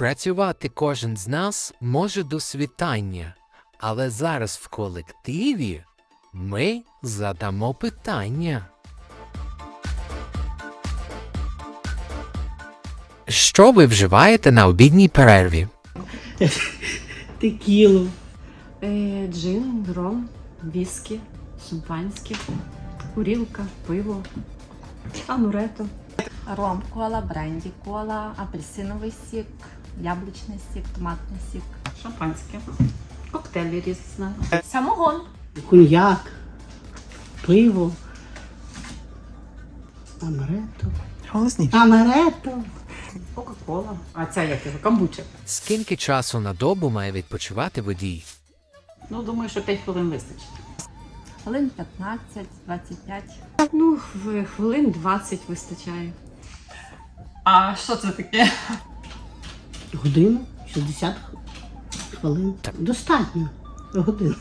Працювати кожен з нас може до світання, але зараз в колективі ми задамо питання. Що ви вживаєте на обідній перерві? Текілу. Е, джин, ром, віскі, шампанське, курілка, пиво, амурето. Ром, кола, бренді, кола, апельсиновий сік, яблучний сік, томатний сік. Шампанське. Коктейлі різні. Самогон. Коньяк. Пиво. Амарето. Голосніше. Амарето. Кока-кола. А ця як його? Камбуча. Скільки часу на добу має відпочивати водій? Ну, думаю, що 5 хвилин вистачить. Хвилин 15-25. Ну, хвилин 20 вистачає. А що це таке? Годину. 60 хвилин. Достатньо. Годину.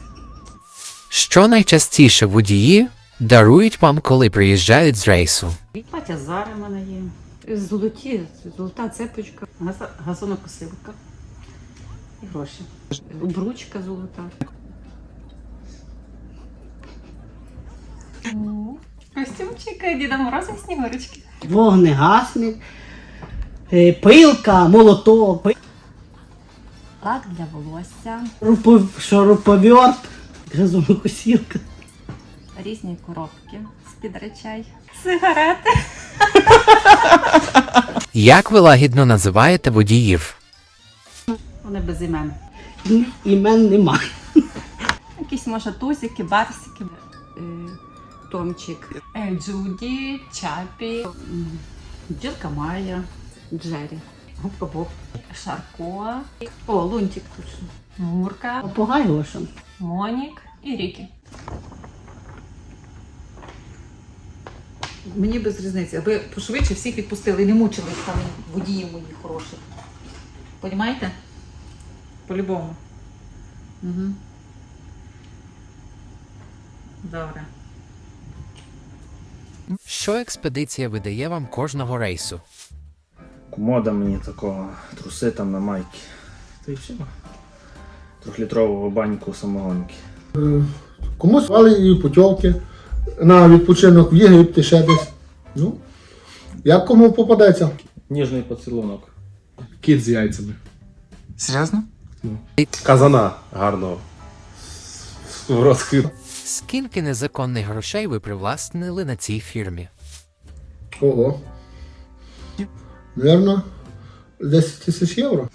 Що найчастіше водії дарують вам, коли приїжджають з рейсу? Плаття зари в мене є. Золоті, золота цепочка, газонокосилка. І гроші. Обручка золота. Костюмчик Діда Мороза і Снігурочки. Вогнегасник. Е, Пилка, молоток. пи- Лак для волосся, рупов- Шуруповерт. Газонокосілка. різні коробки з-під речей, сигарети. Як ви лагідно називаєте водіїв? Вони без імен. Імен немає. Якісь може тузики, барсики. Е, Томчик, Е, Джуді, Чапі, Ділка Майя, Джері, Губка Боб. Шарко, О, Лунтик точно. Мурка, Попугай Гоша. Монік і Рікі. Мені без різниці, аби пошвидше всіх відпустили і не мучили там водії мої хороші. Понімаєте? По-любому. Угу. Добре. Що експедиція видає вам кожного рейсу? Комода мені такого, труси там на майки. Та й все. Трьохлітрового баньку самогонки. Комусь звали і путівки на відпочинок в Єгипті ще десь. Ну, як кому попадеться. Ніжний поцілунок. Кіт з яйцями. Серйозно? Казана гарного. В розквіт. Скільки незаконних грошей ви привласнили на цій фірмі? Ого. Вірно, 10 тисяч євро.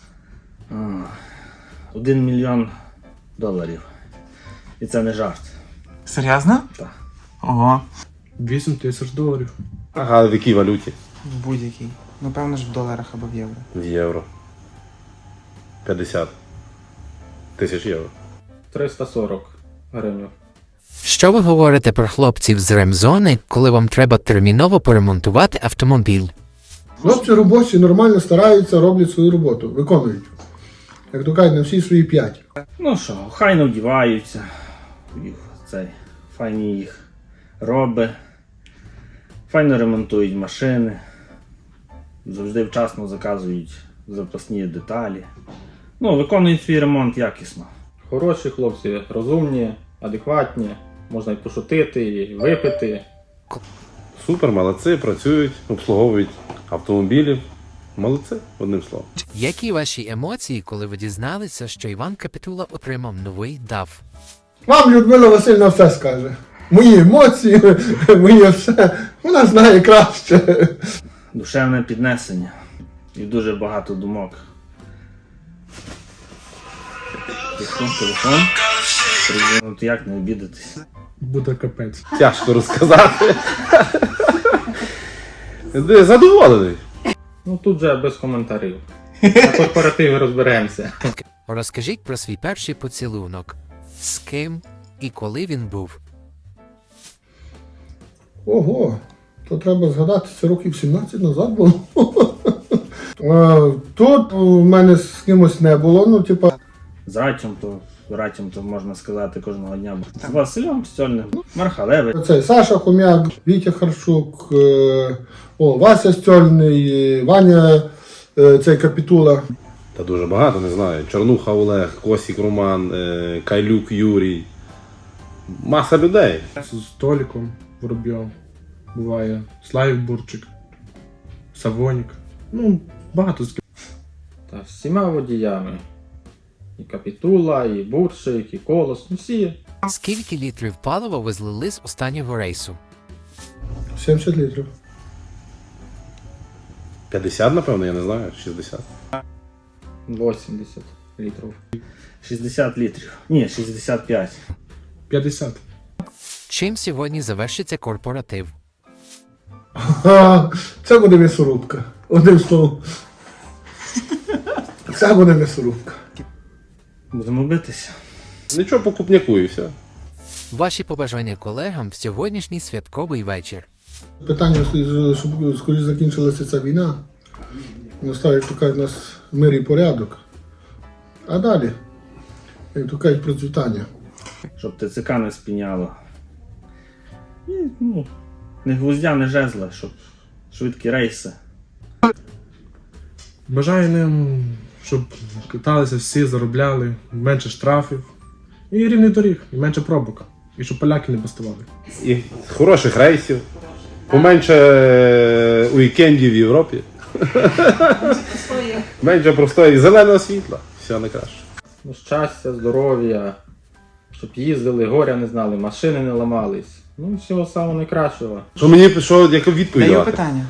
Один мільйон доларів. І це не жарт. Серйозно? Так. Ого. 8 тисяч доларів. Ага, в якій валюті? В будь-який. Ну, певно ж в доларах або в євро. В євро. 50 тисяч євро. 340 гривень. Що ви говорите про хлопців з ремзони, коли вам треба терміново поремонтувати автомобіль? Хлопці робочі нормально стараються, роблять свою роботу, виконують. Як то кажуть, на всі свої п'ять. Ну що, хайно вдіваються. Цей, файні їх роби. Файно ремонтують машини. Завжди вчасно заказують запасні деталі. Ну, виконують свій ремонт якісно. Хороші хлопці, розумні, адекватні, можна і пошутити, і випити. Супер, молодці, працюють, обслуговують автомобілів. Молодці, одним словом. Які ваші емоції, коли ви дізналися, що Іван Капітула отримав новий дав? Вам Людмила Васильівна все скаже. Мої емоції, моє все. Вона знає краще. Душевне піднесення. І дуже багато думок. Телефон, телефон. Як не обідатись. Буде капець. Тяжко розказати. Де, Задоволений. Ну тут же без коментарів. На корпоративі розберемося. Розкажіть про свій перший поцілунок. З ким і коли він був? Ого, то треба згадати, це років 17 назад було. Тут у мене з кимось не було, ну, типа, З Ратем, то Ратем, то можна сказати кожного дня. З Василем Стьольним, Мархалевич. цей Саша Хомяк, Вітя Харчук, е, о, Вася Стьольний, Ваня е, цей Капітула. Та дуже багато, не знаю. Чорнуха Олег, Косік Роман, е, Кайлюк Юрій. Маса людей. З Толіком Воробйов. Буває. Славік Бурчик. Савонік. Ну, багато з ким. Та всіма водіями. І Капітула, і Буршик, і Колос, ну всі. Скільки літрів палива ви злили з останнього рейсу? 70 літрів. 50, напевно, я не знаю, 60. 80 літрів. 60 літрів. Ні, 65. 50. Чим сьогодні завершиться корпоратив? Ха, Це буде м'ясорубка. Одним словом. Це буде м'ясорубка. Будемо битися. Нічого покупняку і все. Ваші побажання колегам в сьогоднішній святковий вечір. Питання, щоб скоріше закінчилася ця війна. Настав, як то кажуть, нас мир і порядок. А далі, як то кажуть, процвітання. Щоб ТЦК не спіняло. І, ну, не гвоздя, не жезла, щоб швидкі рейси. Бажаю ним, щоб каталися всі, заробляли, менше штрафів. І рівний доріг, і менше пробок. І щоб поляки не бастували. І хороших рейсів. Поменше е, уікендів в Європі. Менше простої зеленого світла. Все найкраще. Ну, щастя, здоров'я, щоб їздили, горя не знали, машини не ламались. Ну, всього самого найкращого. Що мені що, яку відповідь Даю давати? питання.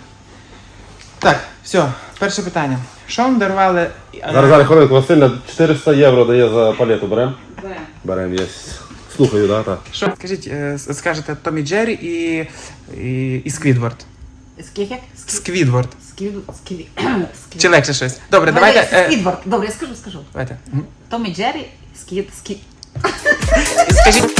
Так, все, перше питання. Що вам дарували? е, Зараз, зараз хвилинку, Василя 400 євро дає за палету, берем? Берем, є. Слухаю, да, так. Що скажіть, е, с- скажете Томі Джері і, і, і Сквідвард. Скільки? Сквідвард. Скіду, скіді. Чи легше щось? Добре, давайте. е, Скідвард. Добре, я скажу, скажу. давайте. Мгм. Томі Джері, скід, скід. Скажіть.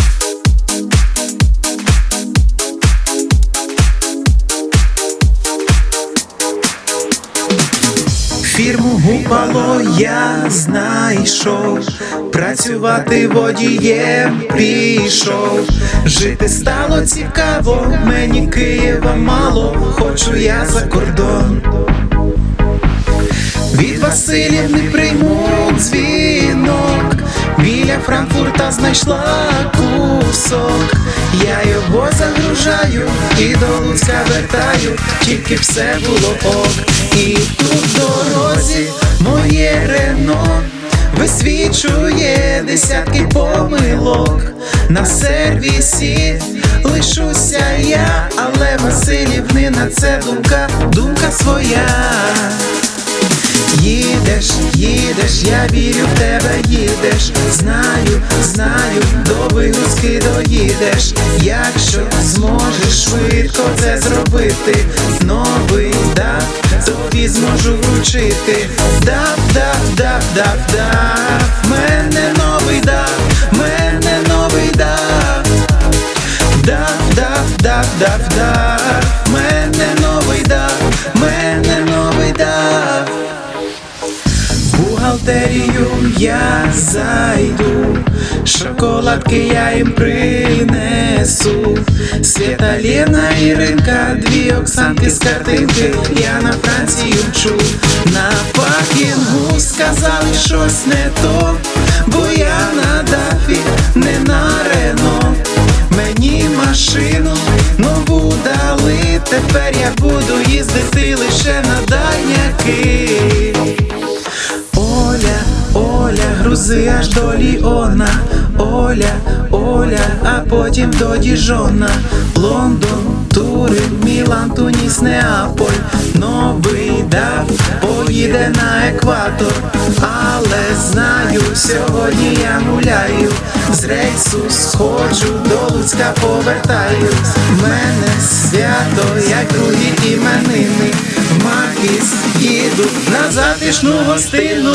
Фірму гупало я знайшов, працювати водієм пішов. Жити стало цікаво, мені Києва мало, хочу я за кордон. Від Василівни прийму дзвінок, біля Франкфурта знайшла кусок. Я його загружаю і до Луцька вертаю, тільки все було ок. І тут в дорозі моє Рено висвічує десятки помилок. На сервісі лишуся я, але Василівни на це думка, думка своя. Їдеш, їдеш, я вірю в тебе, їдеш. Знаю, знаю, до вигрузки доїдеш. Якщо зможеш швидко це зробити, новий тобі зможу вручити. Дав, дав, дав, дав, дав. Мене новий дав, мене новий дав. Дав, дав, дав, дав, дав. Мене Бухгалтерію я зайду, шоколадки я їм принесу. Свята Лена Іринка, дві Оксанки з картинки, я на Францію вчу. На паркінгу сказали щось не то, бо я на дафі, не на Рено. Мені машину нову дали, тепер я буду їздити лише на дальняки. Грузи аж до Ліона, Оля, Оля, а потім до Діжона, Лондон, Турин, Мілан, Туніс, Неаполь, новий дав, поїде на екватор, але знаю, сьогодні я гуляю, з рейсу сходжу, до Луцька повертаюсь, в мене свято, як другі іменини, Макіс їду на затишну гостину.